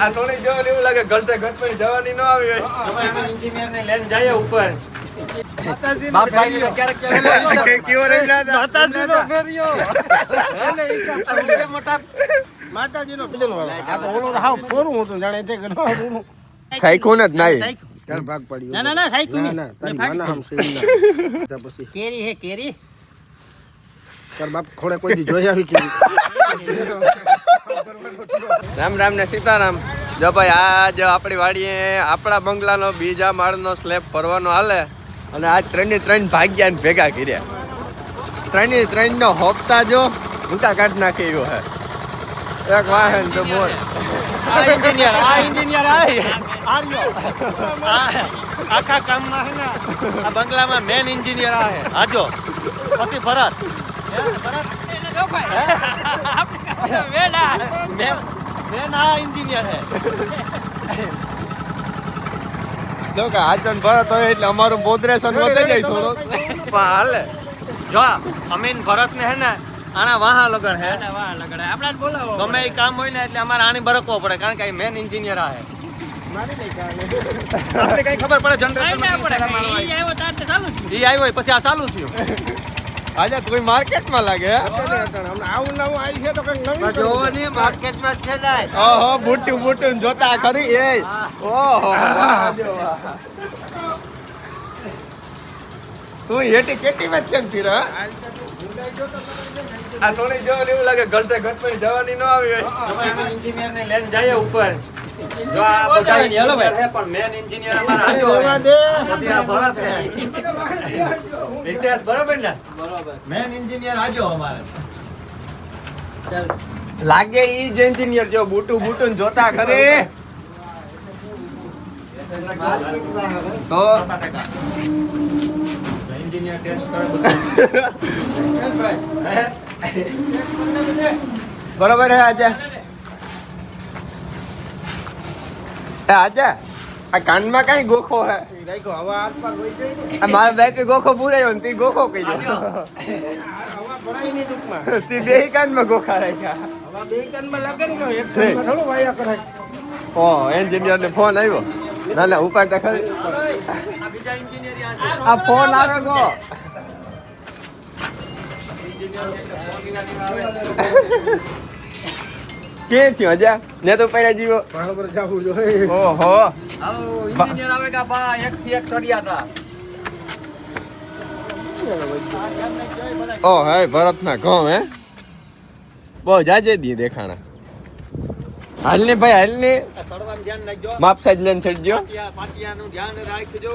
આ થોડી જવાની એવું લાગે ઘટે ઘટ પણ જવાની ન આવી હોય. એન્જિનિયર ને લઈને જઈએ ઉપર. જ ભાગ પડ્યો? ના ના ના ના ના ના પછી. કેરી હે કેરી? તાર બાપ ખોડે કોઈ જોઈ આવી કીધું રામ રામ ને સીતારામ. જો ભાઈ આ જો આપણી વાડીએ આપણા બંગલાનો બીજા માળનો સ્લેબ ભરવાનો હાલે અને આ ત્રણે ત્રણ ભાગ્યા ને ભેગા કર્યા. ત્રણે ત્રણ નો હોપતા જો ઊંટા કાઢ નાખી ગયો હે. એક વાહન તો બોલ આ એન્જિનિયર આ એન્જિનિયર આ આખા કામમાં હે ને આ બંગલામાં મેન એન્જિનિયર આ હે આજો પછી ભરત. એન્જિનિયર હે જો કે આચરણ ભરત હોય એટલે અમારું બોદરેશન વધે જાય થોડો હાલે જો અમીન ભરત ને હે ને આના વાહા લગણ હે. આપણા જ બોલાવો. ગમે એ કામ હોય ને એટલે અમારે આની બરકવો પડે કારણ કે મેન એન્જિનિયર આ હે. કઈ ખબર પડે કઈ ના પડે. જનરેટર ઈ આવ્યો તાર તો ચાલુ જ. ઈ આવ્યો પછી આ ચાલુ થયું. આજે કોઈ માર્કેટમાં લાગે આવું નવું આવી છે તો કંઈક નવીન કરવું. ઓહો બુટું બુટું જોતા ખરી એ ઓહો તું હેટી કેટી માં કેમ ફીરો આ થોડી જો એવું લાગે ગળતે ઘટ પણ જવાની ન આવી હોય. એન્જિનિયર ને લઈને જઈએ ઉપર. જો આ બધા હેલો ભાઈ. પણ મેન એન્જિનિયર અમારા આજો. પછી આ ભરત હે. ઇતિહાસ બરોબર ને? બરોબર. મેન એન્જિનિયર આજો અમારે. લાગે ઈ જ એન્જિનિયર જો બુટું બુટું જોતા કરે તો? એન્જિનિયર ટેસ્ટ કરે? બરોબર હે આજે એ આજે આ કાનમાં કઈ ગોખો હે ઈ બે હવા આસપાસ વહી ગઈ ને. આ મારા બેકે ગોખો પૂરાયો ને તી ગોખો કહી દો તી બે કાનમાં ગોખા રાખ્યા હવા બે કાનમાં લગન ને એક કાનમાં થોડું વાયા કરાય. ઓ એન્જિનિયર ને ફોન આવ્યો ના ના ઉપાડતા ખરી આ ફોન આવે ગો. કે થયો જા? ને તો પડ્યા જીવો. બરાબર જાવું જોઈએ. ઓહો. આવો ઇન્જિનિયર આવે કે બા એક થી એક ચડિયા હતા ઓ હે ભરત ના ઘઉં, હે? બહુ જાજે દી દેખાણા. હાલ ને ભાઈ હાલ ને સડવાનું ધ્યાન રાખજો. માપ લઈને ચડજો. પાટિયા પાટિયાનું ધ્યાન રાખજો.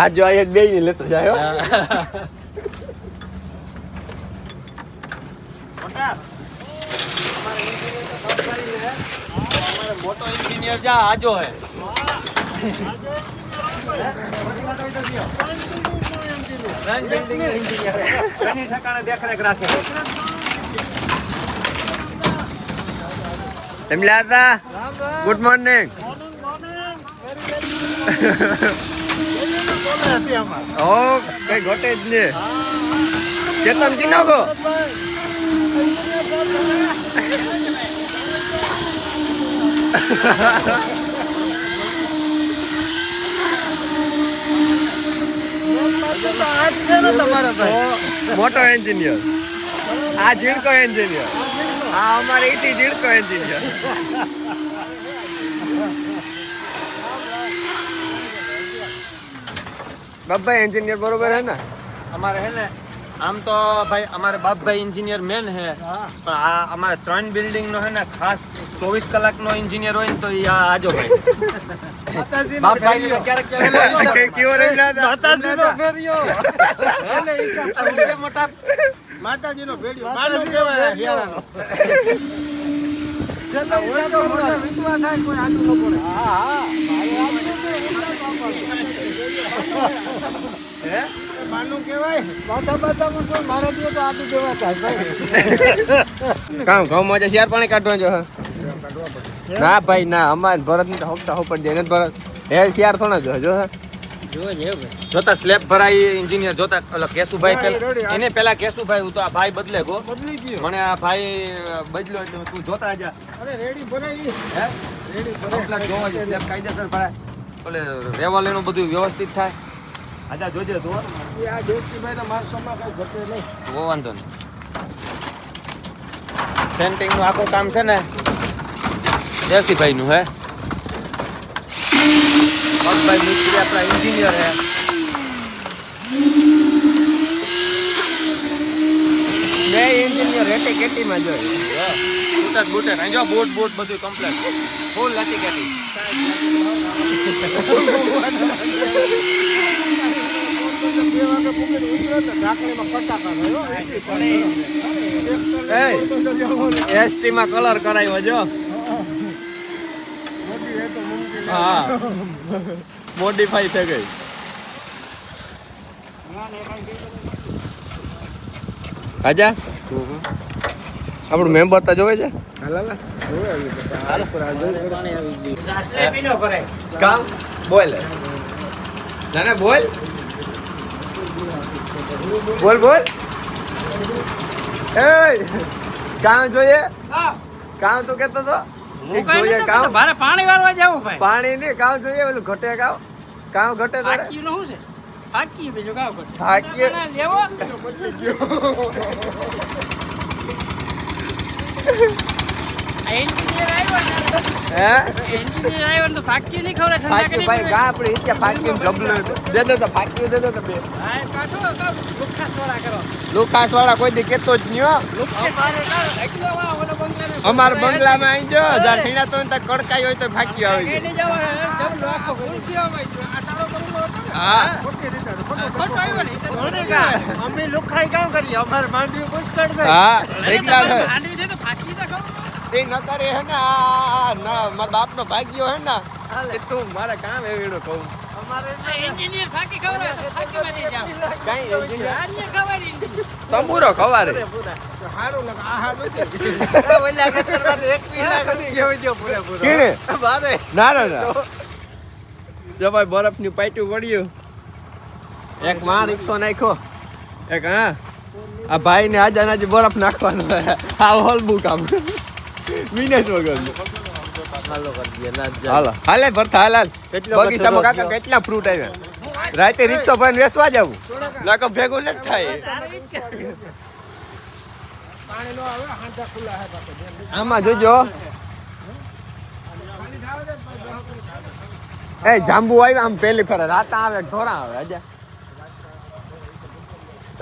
આ જો આ બે ને લેતો જાય હો. મોટા. એન્જિનિયર જા આજો હે. એની ઠેકાણે દેખરેખ રાખે. એમ લાતા ગુડ મોર્નિંગ ઓ કઈ ઘટે જ ને કેતન કિનો ગો મોટો એન્જિનિયર આ ઝીણકો એન્જિનિયર આ અમારે ઈટી ઝીણકો એન્જિનિયર બાબા એન્જિનિયર બરોબર હે ને? અમારે હે ને આમ તો ભાઈ અમારે બાપભાઈ એન્જિનિયર મેન હે પણ આ અમારે ત્રણ બિલ્ડિંગ નો હે ને ખાસ ચોવીસ કલાક નો એન્જિનિયર હોય ને તો એ આ આજો ભાઈ. બાપભાઈ ક્યારેક ક્યારેક કેવો રહી મોટા. માતાજીનો ભેડિયો માનો કહેવાય હિયારાનો ચલો તો મોટો વિતવા થાય, કોઈ આટલું ન પડે. માનું કહેવાય. માથા બાથામાં કોઈ મારા જેવો તો આટલું દેવા થાય, ભાઈ. કામ ઘઉં માં શિયાર પાણી કાઢવા જો હે. ના ભાઈ ના અમારે ભરતની તો હપ્તા ઉપર જાય ને ભરત હે શિયાર થોડા જો જો હે. જોતા સ્લેબ ભરાય એન્જિનિયર જોતા ઓલા કેશુભાઈ. એને પેલા કેશુભાઈ હું તો આ ભાઈ બદલે ગો. બદલી ગયો. મને આ ભાઈ બદલ્યો એટલે તું જોતા જા. અરે રેડી ભરાઈ. હે? રેડી કમ્પ્લેટ જોવા છે. સ્લેબ કાયદેસર ભરાય. ઓલે રેવા લેનું બધું વ્યવસ્થિત થાય. આજા જોજે તો આ જોશીભાઈ તો ના માણસોમાં કઈ ઘટે નહીં. તો વાંધો નહીં. પેન્ટિંગનું આખું કામ છે ને દેવસીભાઈ નું હે? પગભાઈ મિસ્ત્રી આપણા એન્જિનિયર હે. બે એન્જિનિયર રેટી કેટીમાં જોઈ. બૂટ બૂટ અહીં જો બોટ બોટ બધું કમ્પ્લેટ ફૂલ લાટી કેટી. એસટી માં કલર કરાવ્યો જો. હા. મોડિફાઈ થઈ ગઈ. આજા. આપણું મેમ્બર તો જોવે છે. કામ? બોલ. ના બોલ. બોલ બોલ. એ કામ જોઈએ? હા. કામ તો કેતો તો? હું એક કાંઈ જોઈએ કામ કહેતો, પાણી વાળવા જાવું ભાઈ. પાણી ને કામ જોઈએ? પેલું ઘટે કામ કામ ઘટે તારે? નું શું છે? બીજું કામ? લેવો લુકાસ વાળા કોઈ દી કેતો જ નહીં અમારે બંગલામાં આવી જો તો કડકાઈ હોય તો ફાકી આવી. હા. અમે લુખાઈ કામ કરીએ અમારે માંડવી પુષ્કળ હા એકલા તો. એ ન કરે હે ને આ ના મારા બાપનો ભાગ્યો હે ને એ તું મારા કામ એવીડો કહું. તંબુરો ખવારે. ના ના ના જો ભાઈ બરફની પાટ્યું પડ્યું એક માં રિક્ષો નાખ્યો. એક હા. આ ભાઈ ને આજે બરફ નાખવાનો આ હોલ બુક કામ વગર હાલો હાલે ભરતા હાલ હાલ. બગીચામાં કાકા કેટલા ફ્રૂટ આવ્યા? રાતે રિક્ષો ભાઈ વેસવા જવું. નાકો ભેગું નથી થાય. આમાં જોજો. એ જાંબુ આવ્યા આમ પેલી ફેરે. રાતા આવે ઢોરા આવે આજે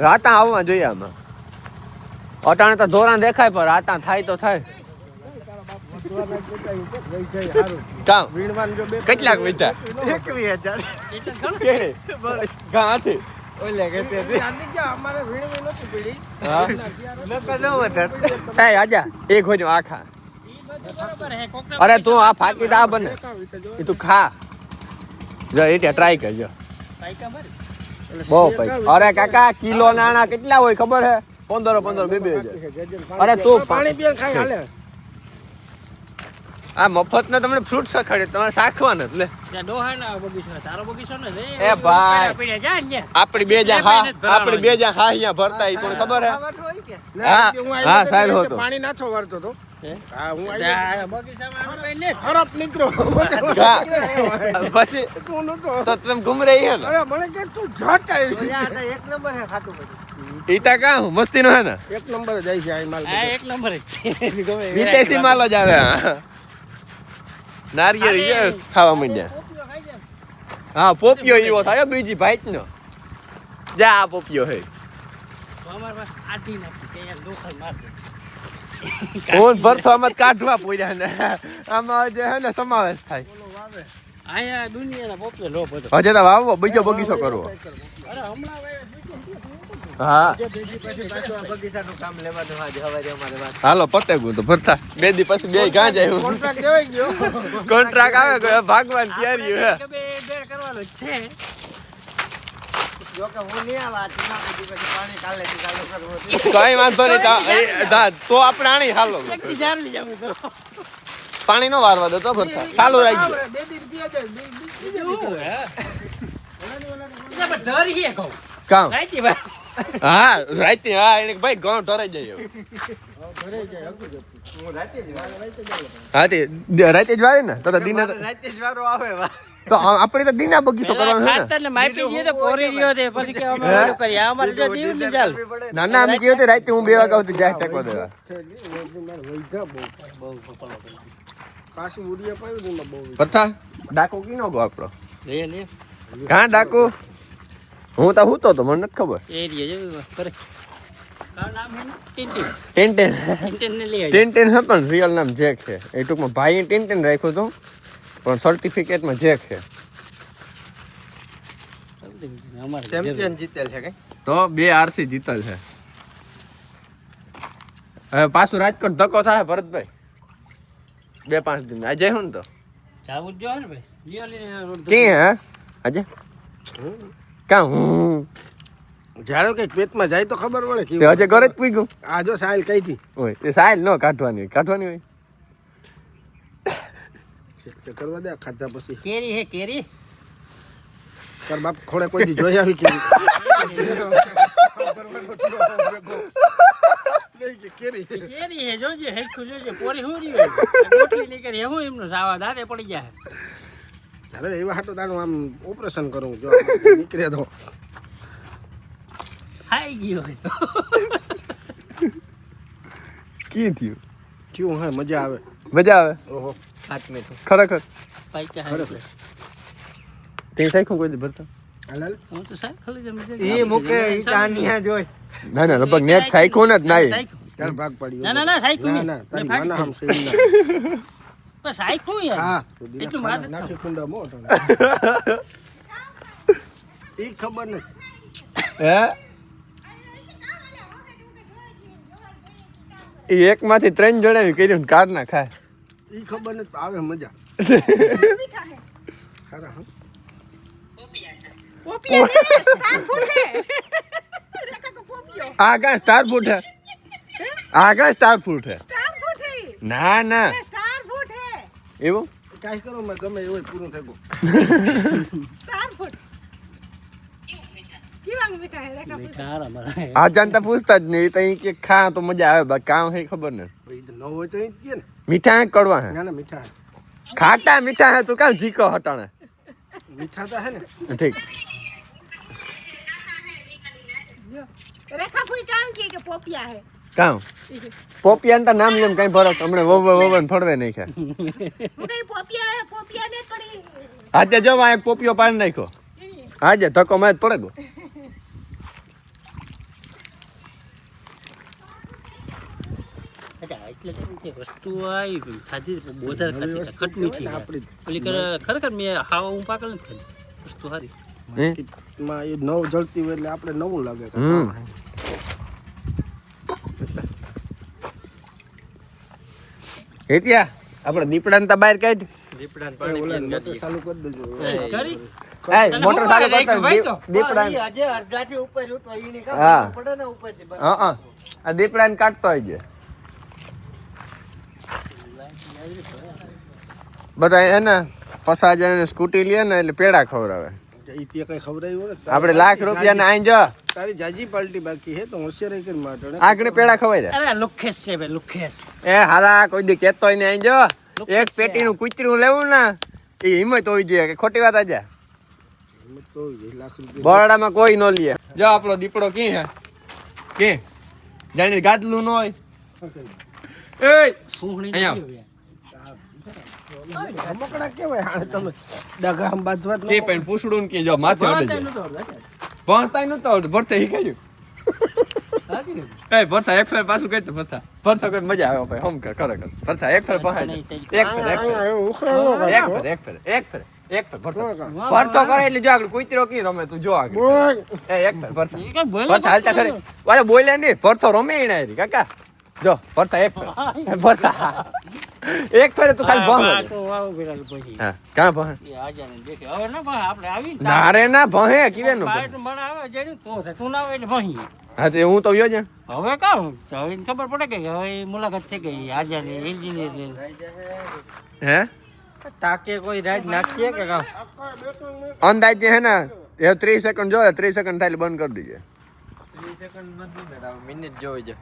રાતા આવવા જોઈએ આમાં. અટાણે તો ધોરા દેખાય પણ રાતા થાય તો થાય. કામ? કેટલાક ગાંથી અરે તું આ ફાકી દા બને. એ તું ખા. જો એ ટ્રાય કરજો. બહુ પૈસા. અરે કાકા કિલો નાણા કેટલા હોય ખબર હે? પંદર પંદર બે બે અરે તું પાણી પીને ખાઈ હાલે. આ મફત ને તમને ફ્રૂટ સખાડે તમારે શાખવાના જ લે. એ ભાઈ. આપડી બે જા હા આપડી બે જા હા અહીંયા ભરતા ઈ કોને ખબર હે. હા હા સાહેબ હતો. પાણી નાથો વાળતો તો. મસ્તી નો? હે ને? એક નંબર જ આવી છે વિદેશી માલ જ આવે. નારિયેળ ખાવા માંડ્યા. હા પોપિયો એવો થાય બીજી ભાઈ નો જા આ પોપિયો હે. ફોન ભરતો આમાં કાઢવા પડ્યા ને. આમાં જે હે ને સમાવેશ થાય. અહીંયા દુનિયાના પોપિયો લો બધો. હજે તો વાવો બીજો બગીચો કરવો. અરે હમણાં હા. પછી પાછું આ બગીચાનું કામ લેવાનું આજે હવારે અમારે વાત. હાલો પતે ગયું તો ભરતા. બે દી પછી બે ગાં જાય કોન્ટ્રાક્ટ દેવાઈ ગયો. કોન્ટ્રાક્ટ આવે ભાગવાન તૈયારી હે કરવાનો છે. કઈ વાંધો નહીં તા- આપણે આણી હાલો. પાણી નો વારવા દો તો ભરતા. ચાલુ રાખજો. કામ? ભાઈ હા રાતે હા એને ભાઈ ઘણો ડરાઈ જાય હા રાતે જ વારે ને? તો તો દિને રાતે જ વારો આવે તો આપણે તો દિના બગીચો કરવાનો છે ને. માઈપી ને તો પોરી રહ્યો છે પછી કે અમે ઓલું કરીએ. અમારે જો દીવની ચાલ. ના ના અમે કહ્યું હતું રાતે હું બે વાગ્યા સુધી જાય ટેકો દેવા. પાછું ઉડી પાયું ને બહુ પથા ડાકો કીનો ગો આપણો? લે લે. હા ડાકુ. હું તો હું તો તો મને નથી ખબર. એ રીએ જો કરે ટિન્ટિન ટિન્ટિન હે પણ રિયલ નામ જેક છે. એ ટૂંકમાં ભાઈએ ટેન ટેન રાખ્યું હતું પણ સર્ટિફિકેટમાં જેક છે. ચેમ્પિયન જીતેલ છે કઈ? તો બે આરસી જીતેલ છે. હવે પાછું રાજકોટ ધક્કો થાય ભરતભાઈ. બે પાંચ દિન. આજે હું ને તો? જાવું જ જો ને ભાઈ. કે હે? આજે? કા હું જ્યારે કઈ પેટમાં જાય તો ખબર પડે કે હજે ઘરે જ પૂગ્યું. આ જો સાયલ કઈ હતી. હોય તે સાહેલ ન કાઢવાની હોય કાઢવાની હોય. તે કરવા દે ખાધા પછી. કેરી હે કેરી? તાર બાપ ખોડે કોઈ દી જોઈ આવી કે કેરી. કેરી હે જોજે હે જોજો. પોરી હું રહી હોય આ ગોટલી હું એમનું સાવા દાંતે પડી જાય અરે એવા હાટો તારું આમ ઓપરેશન કરું જો નીકળે તો. ખાઈ ગયો કી થયું? થયું હા મજા આવે. મજા આવે? ઓહો. હાથ તો. ખરેખર? ખરેખર. તે સાયખું કોઈ દી ભરતા? હાલ હું તો મૂકે ઈ જોઈ ના ના લગભગ નેટ જ નાઈ ચાલ ભાગ પાડ્યો. ના, ના, ના, ના ના તારી માના ના બસ આઈ કું યાર એટલું મારે નાખી કુંડા મોટો ઈ ખબર ને હે? એ એક માંથી ત્રણ જણાવી કર્યું ને કાર ના ખાય. એ ખબર ને આવે મજા. ખરા હા? આ કા સ્ટાર ફૂટ. હે આ કા સ્ટાર ફ્રૂટ હે ના ના. એવું? કાંઈ કરો મેં ગમે એવું પૂરું થઈ ગયું. સ્ટાર ફૂડ પૂછતા જ નહીં તો કે ખા તો મજા આવે કામ હે ખબર ને. મીઠા કડવા હે? મીઠા તું કામ જીકો હટાણે? મીઠા તો હે ને. કામ પોપિયા તો નામ લેમ કઈ ફરક હમણે વવ વવન ફળવે નહીં ખા હું કઈ પોપિયા હે પોપિયા ને પડી આજે જો આ એક પોપિયો પાડી નાખ્યો. આજે ધક્કો માં જ પડે ગો અચ્છા, એટલે કેમ કે વસ્તુ નવું ગઈ, ખાધી તો બોધા ખાધી વસ્તુ ખટ મીઠી કહેવાય ને યાર. આપણી. ઓલી કરે- ખરેખર મેં હાવા હું પાકલ નથી ખાધી વસ્તુ સારી હે? માં એ નવ જળતી હોય એટલે આપણે નવું લાગે હમ હેતિયા આપણે દીપડાને તો બહાર કાઢ. દીપડાને પાણી મોટર ચાલુ કરી દેજો. કરી? મોટર ચાલુ કરતા દીપડા આજે અડધાથી ઉપર ઉતો ઈને કામ હા. પડે ને ઉપરથી બસ. હા આ દીપડાને કાટતો આવી છે બધા એને પસાજ જાય સ્કૂટી લે ને એટલે પેડા ખવડાવે. ને આપણે લાખ રૂપિયા ને આઈ જો. તારી જાજી પાલટી બાકી હે તો હોશિયારી કરી માટે આગળ પેડા ખવાય જાય અરે લુખેશ છે બે લુખેશ. એ હાલા કોઈ દી કેતો ને આઈ જો. એક પેટીનું કૂતરું લેવું ને એ હિંમત હોવી જોઈએ કે ખોટી વાત આજે તો લાખ રૂપિયા. બરોડામાં કોઈ ન લે. જો આપણો દીપડો કી હે કે જાણી ગાદલું ન હોય. એ અહીંયા. રમકડા કેવાય? હાણે તમે ડગા આમ બાજવા તે પણ પૂછડું કે જો માથે અડે. ભણતાય નતો આવડતું ભરતા શીખાયું એ ભરતા એક ફેર પાછું કઈ ભરતા ભરતા કોઈ મજા આવે ભાઈ હમ કર ખરેખર. ભરતા એક ફેર પહાડ એક ફેર એક ફેર. અહીંયા એવું ઉખડાવો એક ફેર એક ફેર એક ફેર એક ફેર ભરતા ભરતો કરે એટલે જો આગળ કૂતરો કી રમે તું જો આગળ. એ એક ફેર ભરતા બોલે ભરતા હાલતા ખરી. વારે બોલ્યા નહીં ભરતો રમે એના કાકા. જો ભરતા એક ફેર. ભરતા એક ફેરે તું ખાલી ભણ. હા ક્યાં ભણ? ના રે ના ભણે કીવે નું હા તે હું તો ગયો છે હવે કાં હવે ખબર પડે કે હવે મુલાકાત થઈ ગઈ હાજર એન્જિનિયર હે? તાકે કોઈ રાજ નાખીએ કે અંદાજે હે ને એ ત્રીસ સેકન્ડ જો ત્રીસ સેકન્ડ થાય બંધ કરી દીજે. ને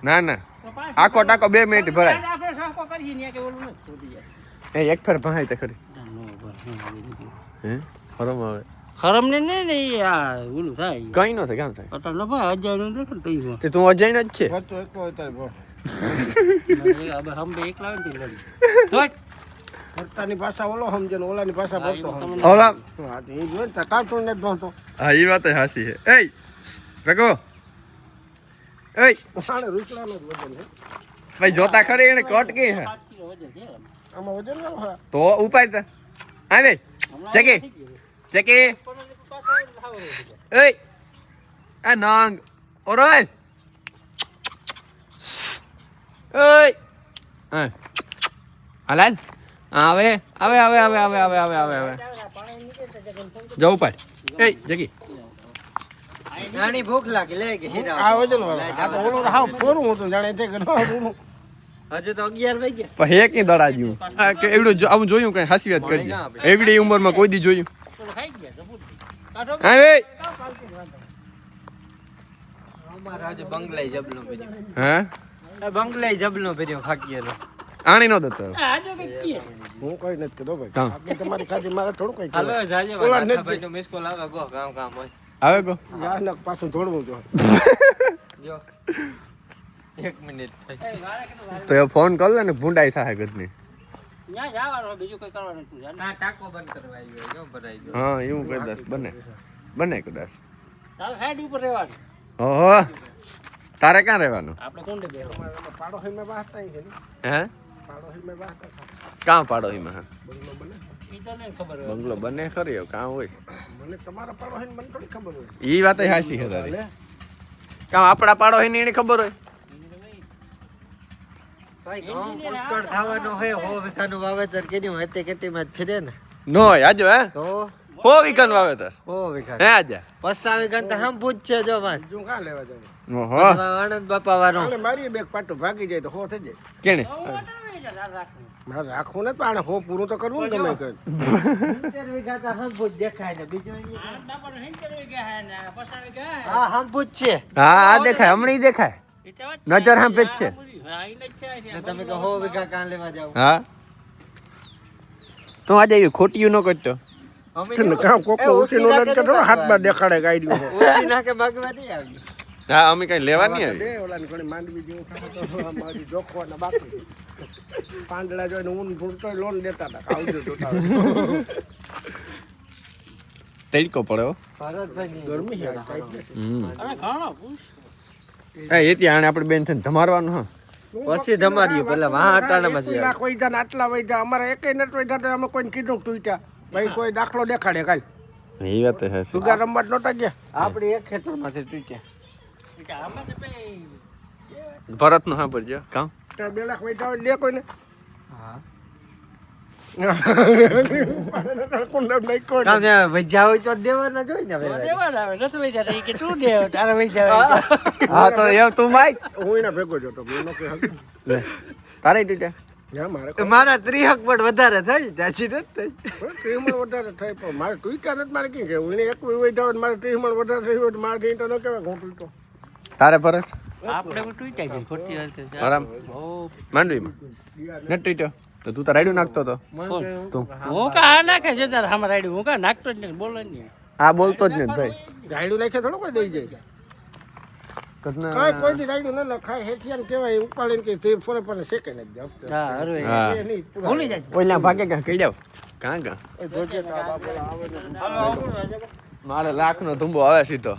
ના ના. તો આખો ટાકો બે મિનિટ ભરાય. ને એ એક ફેર તે ખરી. હે? હરમ આવે. ખરમ ને ને ને આ ઓલું થાય કઈ ન થાય કામ થાય. અટા ન ભાઈ હજારનું દેખો ને તે તું અજય જ છે. ભરતો એકલો હોય તારે ભર. હવે હમ બે એકલા ને લડી તો ભરતાની ભાષા ઓલો સમજે ને ઓલાની ભાષા ભરતો. ઓલા. હા, જોઈને કાર્ટૂન ભણતો. હા એ વાત હાસી છે. એય રઘુ એય આને રૂસડાનો જ વજન છે. ભાઈ જોતા ખરી એને કટ કે હે આમ. વજન ના તો ઉપાડ તા. આવે. ચકી. ચકી. એય આ નંગ. ઓરોય એય હા હાલાલ. આવે. આવે આવે આવે આવે આવે આવે આવે આવે. જવું પાડ એય જગી નાની ભૂખ લાગી લે કે હીરા આ વજન વાળો. આ તો ઓલું હાવ કોરું હતું જાણે તે કે હજુ તો અગિયાર વાગ્યા. પણ હે કી દડા જ્યું આ કે એવડું જો- આવું જોયું કઈ હાસી વાત કરજે. એવડી ઉંમરમાં કોઈ દી જોયું. ખાઈ ગયા. હા અમારે આજે બંગલાઈ જબલો ભર્યું. હા? બંગલાઈ જબલું ભર્યું ફાકીએલો આણી નો દતો. હું કઈ નથી કીધું ભાઈ. તમારી ખાધી મારે થોડું કઈ હાલો જાજે ઓલા ભાઈ નો મિસ કોલ આવે ગો કામ કામ હોય. આવે કો? યાર ને પાછું દોડવું જો. જો. એક મિનિટ. તો એ ફોન કર લે ને ભૂંડાઈ થાય ઘરની. ન્યા જવાનું બીજું કઈ કરવાનું નથી. ના ટાકો બંધ કરવા આવ્યો જો ભરાઈ ગયો. હા એવું કદાચ બને. બને કદાચ તારે સાઈડ ઉપર રહેવાનું? ઓહો તારે ક્યાં રહેવાનું? આપણે કોંડે બેહવાનું. પાડો હિમે વાસતા છે હે? પાડો હિમે વાસતા કાં પાડો હિમે બંગલો બને. બંગલો બને ખરી કાં હોય? મને તમારા પાડો હિમે મને થોડી ખબર હોય. ઈ વાત હાસી છે તારી. કાં આપણા પાડો હોય ને એને ખબર હોય? ભાઈ ઘઉં પુષ્કળ થવાનો હોય હો વીઘાનું વાવેતર કર્યું હોય તે ખેતીમાં જ ફિરે ને. નો આજો હે? તો? હો વિકાન વાવેતર? હો વિકાન હે આજા પસ્સા વિકાન તો હમ પૂછજે જો વાત બીજું કાં લેવા જવું? ઓહો. આનંદ બાપા વાળો મારી બે પાટું ભાગી જાય તો હો થઈ જાય. કેને મારે રાખવું ને પણ હું પૂરું તો કરવું ને તમે કઈ હા હા દેખાય હમણાં દેખાય નજર હા પેજ છે તમે હા તો આજે એવી ખોટી ન કરતો કામ કોક ઉછી દેખાડે ગાઈડ ઉછી નાકે ભાગવા દે આવી હા અમે કઈ લેવા નહીં આવી દે ઓલાની ઘણી માંડવી જેવું ખાતો તો જોખો ને બાકી પાંદડા જોઈને ઊન ભૂરતો લોન દેતા હતા આવજો જોતા તડકો પડ્યો ભરતભાઈ ગરમી છે. જ. હમ. એ આણે આપણે બેન થઈને ધમારવાનું હા. પછી ધમાર્યું પેલા વાહ અટાણામાં એક લાખ વૈધા ને આટલા વૈધા અમારે એકેય નથી વૈધા તો અમે કોઈને કીધું તું ભાઈ કોઈ દાખલો દેખાડે કાલ. એ વાત હે સુગા રમવા જ નહોતા ગયા. આપણે એક ખેતરમાંથી તૂટ્યા ભરતનું સાંભળજો કામ બે લાખ પૈસા લે કોઈને. હા. તારે તૂટ્યા? મારા ત્રીહક પણ વધારે થાય ચાચી નથી થઈ. ત્રીમણ વધારે થાય પણ મારે તું નથી મારે કઈ કહેવું એક વધારે મારે ત્રીમણ વધારે થયું મારે તો ન કહેવાય ઘૂંટું તારે પર. માંડવીમાં? નથી તો તું તો રાડ્યું નાખતો હતો તું હું કા નાખે છે તારે હામે રાડ્યું. હું કા નાખતો જ નથી બોલે નહીં. આ બોલતો જ નથી ભાઈ. રાયડું નાખે થોડું કોઈ દઈ જાય. કાંઈ કોઈ રાયડું ન ખાય હેઠિયાને કહેવાય ઉપાડીને કે તે ફોરે પણ શેકે ને જ હા હરવે. હા. એ નહીં પૂરા. ભૂલી જાય. ઓલા ભાગે કાં કહી જાવ? કાં કાં? એ જોજે તો આ બાપા આવે ને. મારે લાખ નો ધુંબો આવે સીધો.